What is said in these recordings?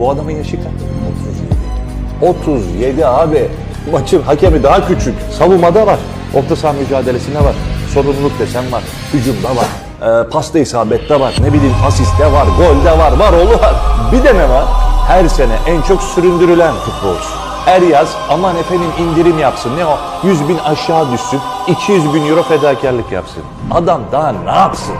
Bu adamın yaşı kaç? 37. 37 abi. Maçın hakemi daha küçük. Savunmada var. Orta saha mücadelesinde var. Sorumluluk desen var. Hücumda var. Ee, pasta isabette var. Ne bileyim asiste var. Golde var. Var oğlu var. Bir de ne var? Her sene en çok süründürülen futbolcu. Er yaz aman efendim indirim yapsın. Ne o? 100 bin aşağı düşsün. 200 bin euro fedakarlık yapsın. Adam daha ne yapsın?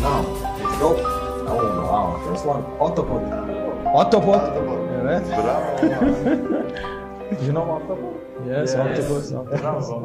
now. Let's go. Oh, wow. First one. Autobot. Autobot. Autobot. Right? You know Autobot? Yes, yes. Autobot. Autobot.